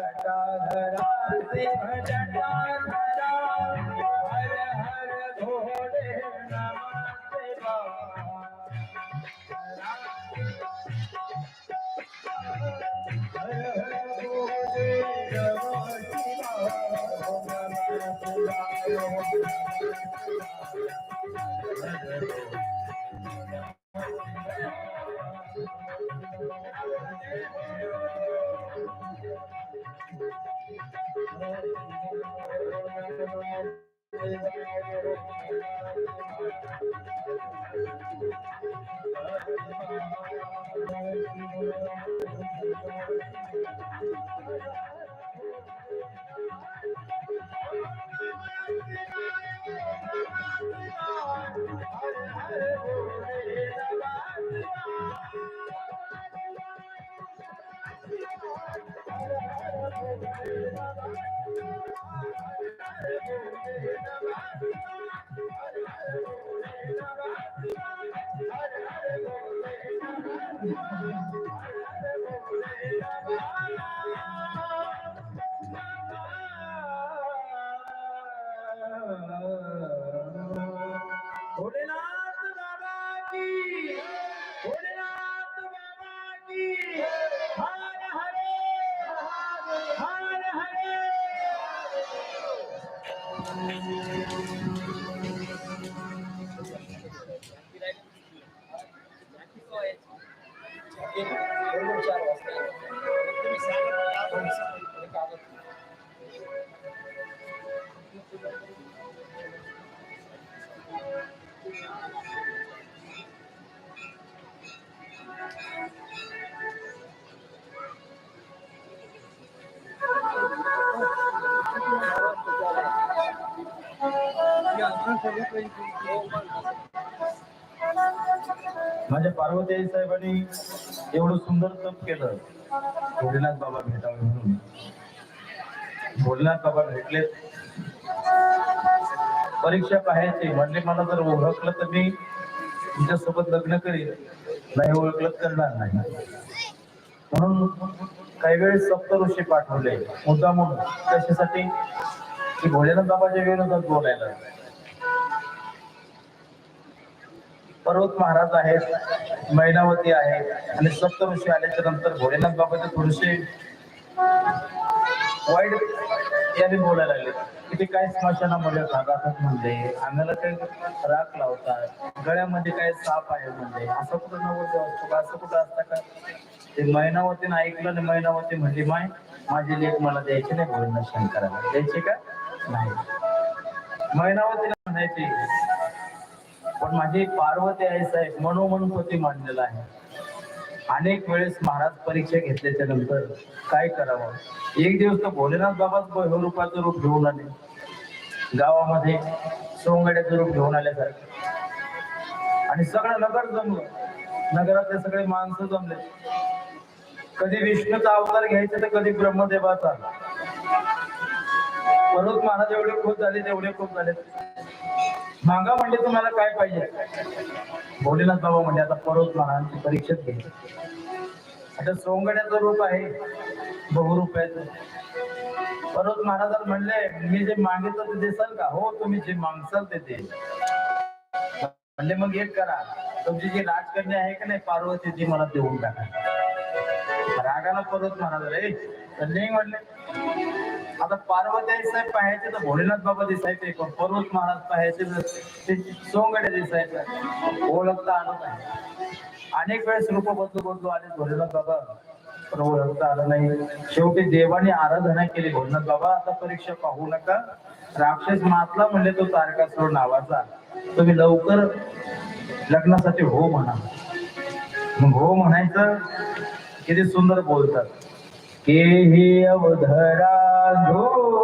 घटा घरा से भजटा thank पार्वती आई साहेबांनी एवढं सुंदर तप केलं. भोलेनाथ बाबा भेटावे म्हणून. भोलेनाथ बाबा भेटले. परीक्षा पाहायची. म्हणले मला जर ओळखलं तर मी तुमच्यासोबत लग्न करीन. नाही ओळखलं करणार नाही. म्हणून काही वेळेस सप्त ऋषी पाठवले. मुद्दा म्हणून कशासाठी? की भोलेनाथ बाबाच्या विरोधात बोलायला. पर्वत महाराज आहेत मैनावती आहे आणि सप्तऋषी आल्याच्यानंतर भोलेनाथ बाबाचे थोडेसे वाईट याने बोलायला लागले. की ते काय स्मशानामध्ये भागातात म्हणले अंगाला काही राख लावतात गळ्यामध्ये काय साप आहे म्हणले. असं कुठं नव्हतं असतो का असं कुठं असतं का? ते मैनावतीनं ऐकलं आणि मैनावती म्हणली माय माझी लेख मला द्यायची नाही भोलेनाथ शंकराला. द्यायची का? नाही. मैनावतीला म्हणायची पण माझी पार्वती आई साहेब मनोमनपती मांडलेला आहे. अनेक वेळेस महाराज परीक्षा घेतल्याच्या नंतर काय करावं? एक दिवस तर भोलेनाथ बाबाच रूपाचं रूप घेऊन आले. गावामध्ये सोंगड्याचं रूप घेऊन आल्यासारखं. आणि सगळं नगर जमलं. नगरातले सगळे माणसं जमले. कधी विष्णूचा अवतार घ्यायचा तर कधी ब्रह्मदेवाचा. परत महाराज एवढे खूप झाले तेवढे खूप झाले. मागा म्हणजे तुम्हाला काय पाहिजे? भोलेनाथ बाबा म्हणजे आता परत महाराजांची परीक्षेत घे. आता सोंगड्याचं रूप आहे बहुरूप आहे परत महाराज म्हणले मी जे मागितलं ते देसाल का? हो तुम्ही जे मागसाल ते दे. म्हणले मग एक करा. तुमची जी राजकन्या आहे का नाही पार्वती ती मला देऊन टाका. रागाला परत महाराज रे नाही म्हणले. आता पार्वती साहेब पाहायचे तर भोलेनाथ बाबा दिसायचे पण पर्वत महाराज पाहायचे तर ते सोंगडे दिसायचे ओळखता आलं नाही. अनेक वेळेस रूप बदलू बदलू आले भोलेनाथ बाबा पण ओळखता आलं नाही. शेवटी देवाने आराधना केली भोलेनाथ बाबा आता परीक्षा पाहू नका. राक्षस मातला म्हणले तो तारकासुर नावाचा. तुम्ही लवकर लग्नासाठी हो म्हणा. मग हो म्हणायचं किती सुंदर बोलतात. के ही अवधरा जो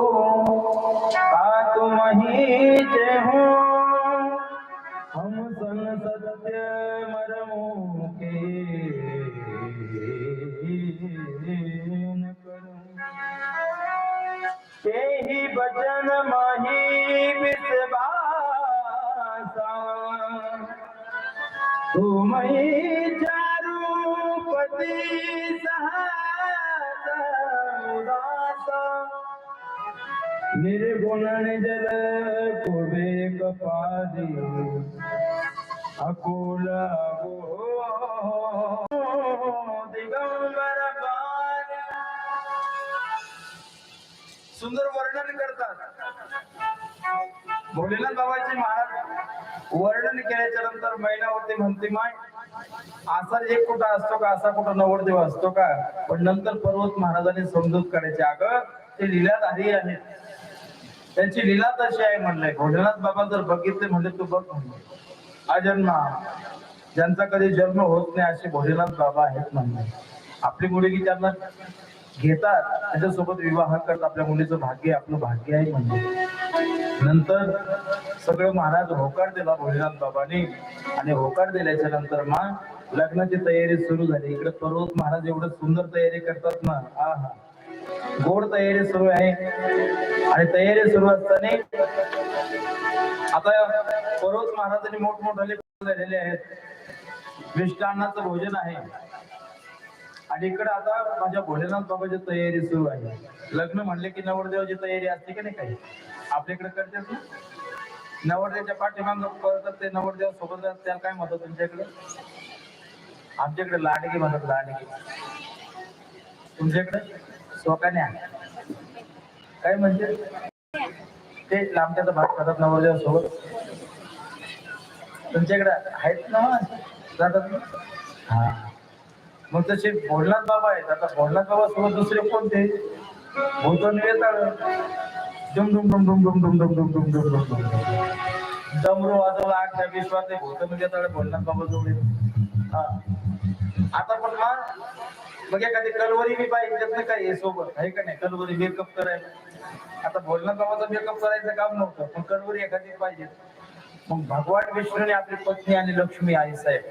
निर्गुण जल कुबे कपादी अकुल दिगंबर सुंदर वर्णन करतात। भोलेनाथ बाबाचे महाराज वर्णन केल्याच्यानंतर महिलावरती म्हणते माय असा एक कुठं असतो का? असा कुठं नवरदेव असतो का? पण नंतर पर्वत महाराजांनी समजूत करायचे अगं ते लीलाधारी आहेत त्यांची लीला तशी आहे म्हणलंय. भोलेनाथ बाबा जर बघितले म्हणजे तू बघ म्हणले अजन्मा ज्यांचा कधी जन्म होत नाही असे भोलेनाथ बाबा आहेत म्हणले आपली मुलगी त्यांना घेतात त्याच्यासोबत विवाह करतात. आपल्या मुलीचं भाग्य आपलं भाग्य आहे म्हणजे नंतर सगळं महाराज होकार दिला भोलेनाथ बाबांनी आणि होकार दिल्याच्या नंतर मग लग्नाची तयारी सुरू झाली. इकडे पर्वत महाराज एवढं सुंदर तयारी करतात ना. आ हा गोड तयारी सुरू आहे. आणि तयारी सुरू असताना आता पर्वत महाराजांनी मोठमोठाले झालेले आहेत. मिष्टान्नाचं भोजन आहे. आणि इकडे आता माझ्या भोलेनाथ बाबाची तयारी सुरू आहे. लग्न म्हणले की नवरदेवाची तयारी असते की नाही काही? आपल्याकडे करतात ना? नवरदेवाच्या पाठीमाग करतात ते नवरदेव सोबत त्याला काय म्हणतात तुमच्याकडे? आमच्याकडे लाडकी म्हणतात लाडकी. तुमच्याकडे? सोकान्या काय म्हणजे ते लांबच्याचा भाग करतात नवरदेवा सोबत तुमच्याकडे आहेत ना जातात हा मग तसे भोलनाथ बाबा आहेत आता भोलनाथ बाबा सोबत दुसरे कोणते भूतन वेताळ डुम डुम डुम डुम डुम डुम डुम डुम डुम डुम डुम डुम डमरू वाजवला आठ विश्वात आहे भूतन वेताळ भोलनाथ बाबा जवळ आता पण हा मग एखादी कलवरी मी पाहिजे त्यातनं काय आहे सोबत? आहे का नाही? कलवरी मेकअप करायला. आता बोलणं बाबाचा मेकअप करायचं काम नव्हतं पण कलवरी एखादी पाहिजे. मग भगवान विष्णूने आपली पत्नी आणि लक्ष्मी आई साहेब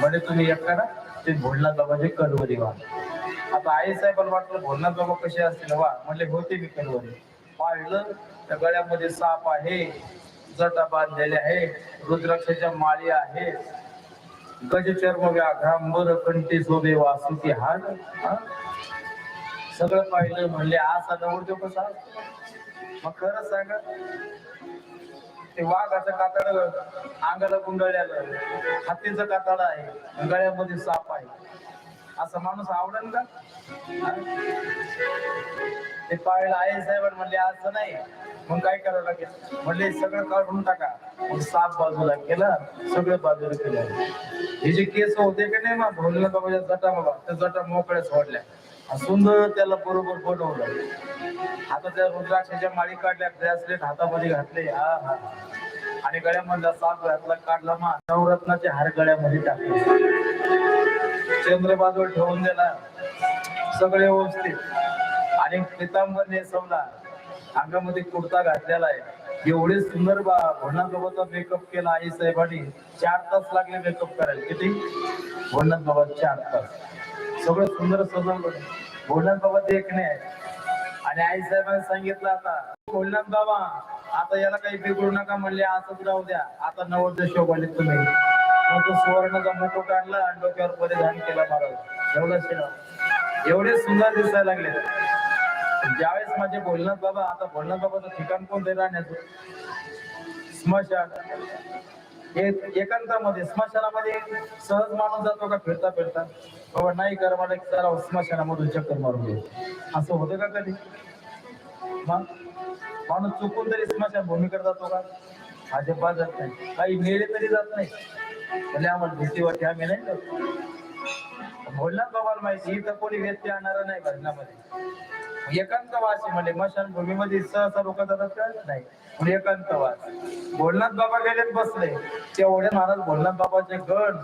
म्हणजे तुम्ही एक करा ते भोलना बाबाचे कलवरी वा आता आई साहेबांना वाटलं भोलना बाबा कसे असतील? वा म्हणले होते मी कलवरी. पाळलं त्या गळ्यामध्ये साप आहे जटा बांधलेले आहे रुद्राक्षाच्या माळी आहे गजचर्म व्याघ्रांबर कंठी शोभे वासुकी हार सगळं पाहिलं म्हणले असा नवरदेव कसा असतो? मग खरंच सांगा ते वाघाचं कातड अंगाला गुंडळलेलं हातीचं कातड आहे. गळ्यामध्ये साप आहे. असा माणूस आवडेल का? ते पाहिलं आहे साहेब म्हणले असं नाही. मग काय करावं लागेल? म्हणले सगळं काढून टाका. मग साप बाजूला केला सगळं बाजूला केलं. हे जे केस होते की नाही मग भोलनाथ बाबाच्या जटा बाबा त्या जटा मोकळ्या सोडल्या. सुंदर त्याला बरोबर बनवलं आता त्या रुद्राक्षाच्या माळी काढल्या ब्रेसलेट हातामध्ये घातले. हा हा आणि गळ्यामधला साप घातला काढला मा नवरत्नाचे हार गळ्यामध्ये टाकले. चंद्रबाजूळ ठेवून दिला. सगळे व्यवस्थित. आणि पितांबर नेसवला अंगामध्ये कुर्ता घातलेला आहे. एवढे सुंदर बा बाबाचा मेकअप केला आई साहेबांनी. चार तास लागले मेकअप करायला. किती? भोनाथ बाबा चार तास. सगळं सुंदर सजवलं भोनाथ बाबा देखणे आणि आई साहेबांनी सांगितलं आता भोलनाथ बाबा आता याला काही बिघडू नका म्हणले असंच राहू द्या. आता नवरदेव शोभाले तुम्ही. मग तो सुवर्णाचा मुकुट आणला आणि डोक्यावर परिधान केला महाराज एवढं शिरा एवढे सुंदर दिसायला लागले. ज्यावेळेस माझे भोलनाथ बाबा आता भोलनाथ बाबाचं ठिकाण कोणते राहण्याचं? स्मशान. एकांतामध्ये स्मशानामध्ये सहज माणूस जातो का? फिरता फिरता. बाबा नाही कर मला जरा हो, स्मशानामधून चक्कर मारून घे असं होतं का कधी? मग? माणूस चुकून तरी स्मशान भूमीकडे जातो का? अजिबात जात नाही. काही मेले तरी जात नाही. म्हणजे आम्हाला भीती घ्या आम्ही नाही जात. भोलनाथ बाबाला माहिती इथं कोणी व्यत्यय आणणार नाही घटनामध्ये एकांतवासी म्हणजे मशान भूमीमध्ये सहसा लोक जातात नाही. पण एकांतवास. भोलनाथ बाबा गेले बसले. तेवढे महाराज भोलनाथ बाबाचे गण.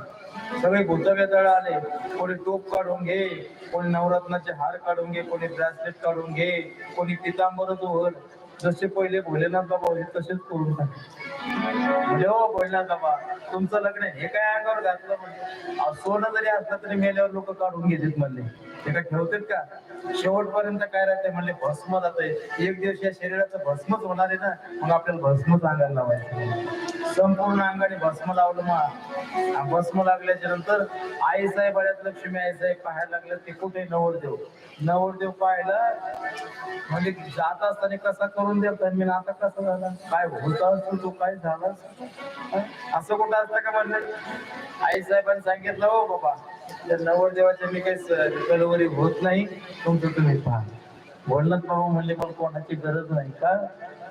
सगळे भूतव्यदळ वेदळ आले कोणी टोप काढून घे. कोणी नवरत्नाचे हार काढून घे कोणी ब्रॅसलेट काढून घे कोणी पितांबर जोहर जसे पहिले भोलेनाथ बाबा होते तसेच करून टाकले म्हणजे हो, भोलेनाथ बाबा तुमचं लग्न आहे. हे काय अंगावर घातलं म्हणजे? सोनं जरी असलं तरी मेल्यावर लोक काढून घेतात म्हणले. ते काय ठेवतात का? शेवटपर्यंत काय राहते म्हणले? भस्म जाते एक दिवस या शरीराचं भस्मच होणार आहे ना मग आपल्याला भस्मच अंगाला लावायचं संपूर्ण अंगाने भस्म लावलं मग भस्म लागल्याच्या नंतर आई साहेब बऱ्याच लक्ष्मी आई साहेब पाहायला लागलं ते कुठे नवरदेव? नवरदेव पाहिलं. म्हणजे जात असताना कसा करून देत मी आता कसं झालं? काय होता असतो तो काय झाला? असं कुठं असतं का म्हणलं आई साहेबांनी सांगितलं हो बाबा त्या नवरदेवाच्या मी काही कलवरी होत नाही. तुमचं तुम्ही पहा. बोलणं बाबा म्हणले पण कोणाची गरज नाही का?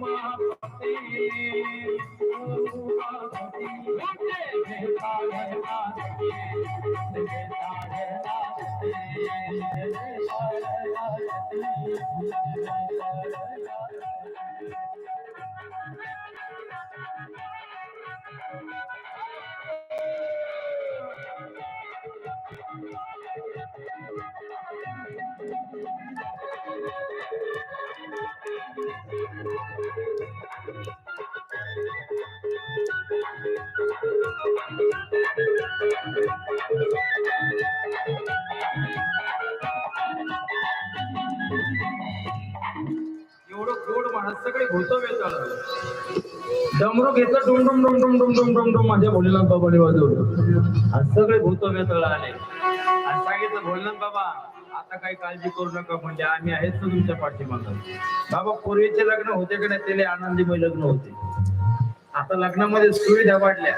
Thank you. डमरू घेतलं डुम डुम डुम डुम डुम डुम डुम डुम माझ्या भोलेनाथ बाबाने वाजवलं सगळे भूत वेचाळ आले आणि सांगितलं भोलेनाथ बाबा आता काही काळजी करू नका म्हणजे आम्ही आहेच ना तुमच्या पाठीमागं. बाबा पूर्वीचे लग्न होते का नाही त्याला आनंदीमय लग्न होते. आता लग्नामध्ये सुविधा वाढल्या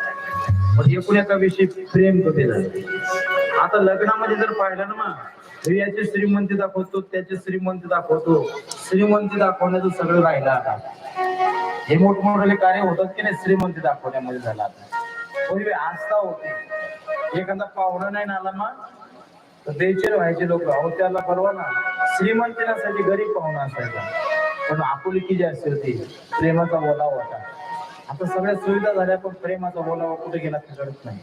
पण एकूण एका विषयी प्रेम कमी झालं? आता लग्नामध्ये जर पाहिलं ना मग याची श्रीमंती दाखवतो त्याची श्रीमंती दाखवतो. श्रीमंती दाखवण्याचं सगळं राहिलं आता. हे मोठमोठे कार्य होतात की नाही? श्रीमंती दाखवण्यामध्ये झालं आता. पूर्वी आस्था होती. एखादा पाहुणा नाही ना आला ना तर द्यायचे व्हायचे लोक. अहो त्याला परवा ना श्रीमंती नसायची गरीब पाहुणा असायचा. पण आपुलकी जी असते होती प्रेमाचा बोलावा होता. आता सगळ्या सुविधा झाल्या पण प्रेमाचा बोलावा कुठे गेला ते कळत नाही.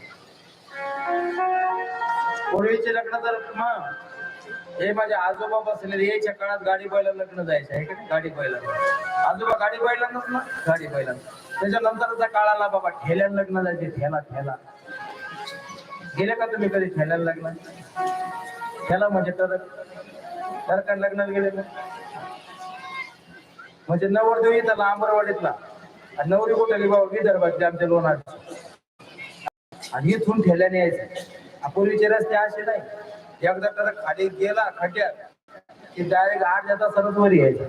पूर्वीचे लग्न तर मग हे माझे आजोबा बसलेले यायच्या काळात गाडी बैला लग्न जायचं आहे का गाडी बैला आजोबा गाडी बैलांनाच ना? गाडी बैला त्याच्यानंतरचा काळ आला बाबा ठेल्यान लग्न जायचे ठेला ठेला. गेले का तुम्ही कधी ठेल्यान लग्न? ठेला म्हणजे टरक. टरकान लग्नाला गेले ना म्हणजे नवरदेव येतात आंबरवाडीतला आणि नवरी कुठे बाबा विदर्भातली आमच्या लोणार आणि इथून ठेल्याने यायचं. पूर्वीचे रस्ते असे नाही. एकदा तर खाली गेला खड्ड्यात की डायरेक्ट आठ जाता सरस वर यायचं.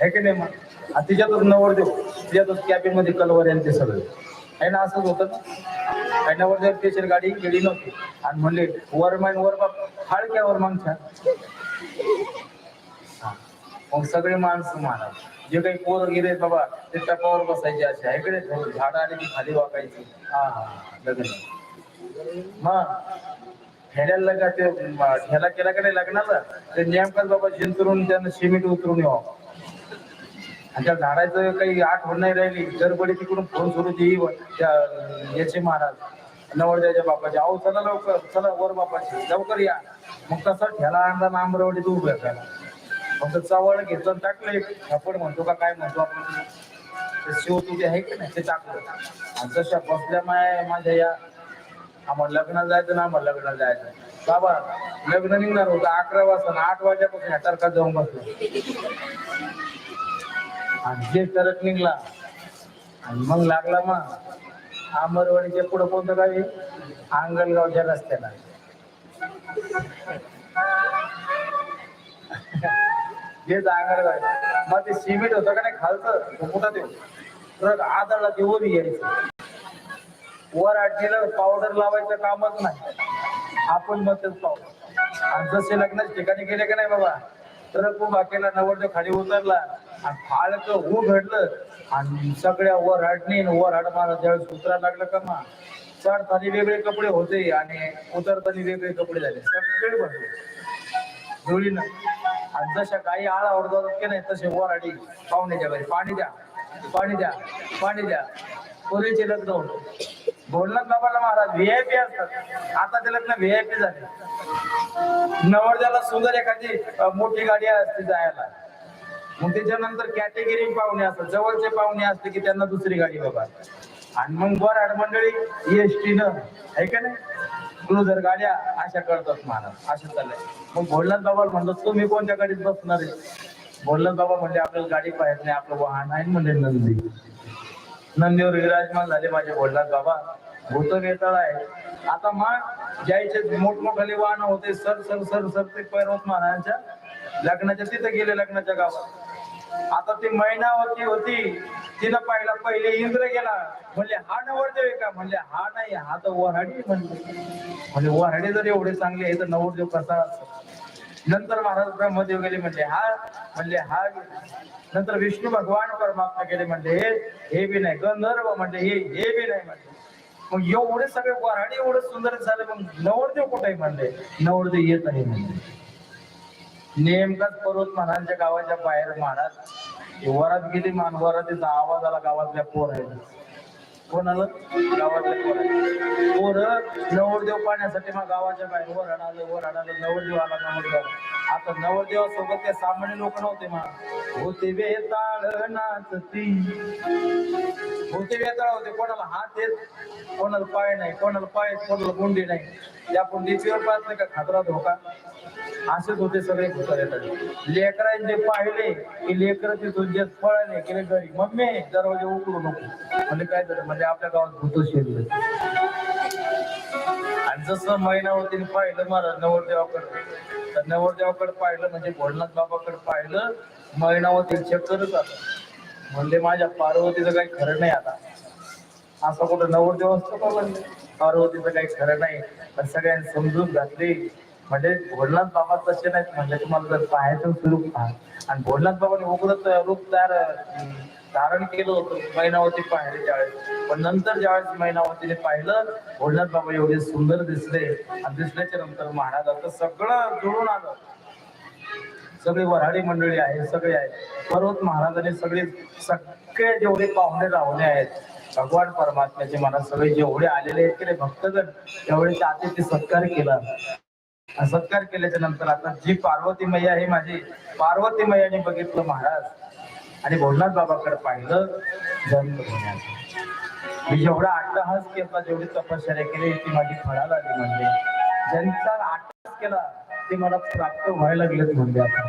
है की नाही मग? तिच्यातच नवर नवरदेव तिच्यातच कॅबिनमध्ये कलवर यांचे सगळं. आहे ना असंच होतं ना? काही नवरदेव स्पेशल गाडी केली नव्हती. आणि म्हणले वर मान वर बाप हाडक्यावर मागच्या हा. मग सगळे माणसं मारा जे काही पोर गेले बाबा ते टपावर बसायचे असे. आहे इकडे झाड आली की खाली वाकायची. हा हा लग्न मग ठेल्याला लग्न ते ठेला केला का नाही लग्नाला? ते नेमकं बाबा जिंतरून त्यानं सिमेंट उतरून यावं. आणि त्या झाडाचं काही आठवण नाही राहिली. गडबडी तिकडून फोन सुरू ती त्या याचे महाराज नवरदेवाच्या बापाचे. अहो चला लवकर चला वर बापाचे लवकर या. मग तसा ठेला आणला नांबरवाडीत उभ्या केला मग चवळ घेतलं टाकले टाकलं आपण म्हणतो का काय म्हणतो आपण? ते शिव तुझे आहे की नाही ते टाकलं. आणि तशा बसल्या माय माझ्या या आम्हाला लग्नाला जायचं ना आम्हाला लग्नाला जायचं. बाबा लग्न निघणार होतं अकरा वाजता आणि आठ वाजल्यापासून ह्या तारखा जाऊन बसलो. आणि जे टरक निघला आणि मग लागला मग आंबरवाडीच्या पुढं कोणतं गावी? आंगलगावच्या रस्त्याला. हेच आंगलगाव मग ते सिमेंट होतं का नाही खालचं? कुठं देऊ ट्रक आदळला ते वर यायचं. वर आटलेलं पावडर लावायचं कामच नाही. आपण मग तेच पावडर आणि जसे लग्नाच्या ठिकाणी गेले का नाही बाबा तर उभा केला नवरदेव खाली उतरला आणि फाळक घडलं आणि सगळ्या वर हाडणी वर हाड मला ज्यावेळेस उतरायला लागलं का मग चढताना वेगळे कपडे होते आणि उतरताना वेगळे कपडे झाले. सगळे भरले धुळीनं. आणि जशा काही आळा ओढतात की नाही तसे वराडी पाहुण्याच्या घरी पाणी द्या पाणी द्या पाणी द्या. पूर्वीचे लग्न होतं. बोलणार बाबाला महाराज व्हीआयपी असतात. आता ते लग्न व्हीआयपी झाले. नवरदेवाला सुंदर एखादी मोठी गाडी असते जायला. मग त्याच्यानंतर कॅटेगरी पाहुणे असतात. जवळचे पाहुणे असते की त्यांना दुसरी गाडी बाबा. आणि मग बरं मंडळी एसटी न आहे का नाही? क्लोजर गाड्या अशा करतात महाराज अशा चाललंय. मग भोलनाथ बाबा म्हणतात तुम्ही कोणत्या गाडीत बसणार आहे? भोलनाथ बाबा म्हणजे आपल्याला गाडी पाहिजे नाही आपलं वाहन आहे म्हणजे नंदी. नंदीवर विराजमान झाले माझे वडिलात बाबा. भूत वेताळ आहे. आता मग ज्याचे मोठमोठाले वाहन होते सर सर सर सर ते पैरवत महाराजांच्या लग्नाच्या तिथे गेले लग्नाच्या गावात. आता ती मैनावती होती तिनं पाहिला पहिले इंद्र गेला. म्हणजे हा नवरदेव आहे का? म्हणजे हा नाही हा तर वऱ्हाडी म्हणजे म्हणजे वऱ्हाडी जर एवढे चांगले आहे तर नवरदेव कसा असतो? नंतर महाराज ब्रह्मदेव गेले म्हणजे हा म्हणजे हा नंतर विष्णू भगवान परमात्मा गेले म्हणजे हे बी नाही गंधर्व म्हणजे हे हे बी नाही म्हणजे मग एवढे सगळे वऱ्हाडी एवढे सुंदर झाले मग नवरदेव कुठे म्हणले नवरदेव येत नाही म्हणले. नेमकाच पर्वत महाराजांच्या गावाच्या बाहेर महाराज वरात गेली मान वरातीचा आवाज आला गावातल्या पोर आहे कोणाला? गावातल्या पोर पोरं नवरदेव पाण्यासाठी मग गावाच्या बाहेर वर आलं वर आलं नवरदेव आला नवरदेव आता नवरदेवासोबत ते सामान्य लोक नव्हते मग होते बेताळ नाचती होते बेताळ होते कोणाला हात येत कोणाला पाय नाही कोणाला पाय कोणाला गुंडी नाही. त्या पण लिपीवर पाहत नाही का खातरा धोका? असेच होते सगळे भूत येतात लेकरांचे पाहिले की लेकर तिथून जे पळाले गेले घरी मम्मी दरवाजे उकडू नको. म्हणजे काय झालं? म्हणजे आपल्या गावात भूत शिरले आणि जसं मैनावतीने पाहिलं महाराज नवरदेवाकडे तर नवरदेवाकडे पाहिलं म्हणजे भोलनाथ बाबाकडे पाहिलं मैनावती चक्करच आता म्हणले माझ्या पार्वतीचं काही खरं नाही आता. असं कुठं नवरदेव असतो का म्हणजे पार्वतीचं काही खरं नाही. पण सगळ्यांनी समजून घातली. म्हणजे भोलनाथ बाबा तसे नाहीत. म्हणजे तुम्हाला जर पाहायचं स्वरूप पहा. आणि भोलनाथ बाबाने उग्रत रूप तयार धारण केलं होतं. मैनावती पाहिले ज्यावेळेस पण नंतर ज्यावेळेस मैनावतीने पाहिलं भोलनाथ बाबा एवढे सुंदर दिसले. आणि दिसल्याच्या नंतर महाराजाचं सगळं जुळून आलं. सगळी वऱ्हाडी मंडळी आहे सगळे आहेत. पर्वत महाराजांनी सगळे सगळे जेवढे पाहुणे राहुणे आहेत भगवान परमात्म्याचे मला सगळे जेवढे आलेले आहेत की भक्तगण तेवढे ते सत्कार केला. आणि सत्कार केल्याच्यानंतर आता जी पार्वती मैया आहे माझी पार्वती मैयाने बघितलं महाराज आणि भोलनाथ बाबाकडे पाहिलं जन्म घेण्याचं. मी जेवढा अट्टहास केला जेवढी तपश्चर्या केली ती माझी फळाला आली म्हणजे. ज्यांचा अट्टहास केला ते मला प्राप्त व्हायला लागलेत म्हणजे आता.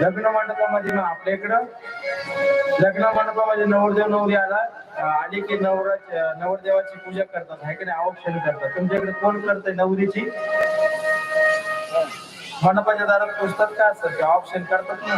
लग्न मंडपामध्ये मग आपल्या इकडं लग्न मंडपामध्ये नवरदेव नवरी आला आली की नवरा नवरदेवाची पूजा करतात आहे की नाही? औक्षण करतात. तुमच्याकडे कोण करतंय नवरीची? मंडपाच्या दारात पुस्तक का असतं ऑप्शन करतात ना.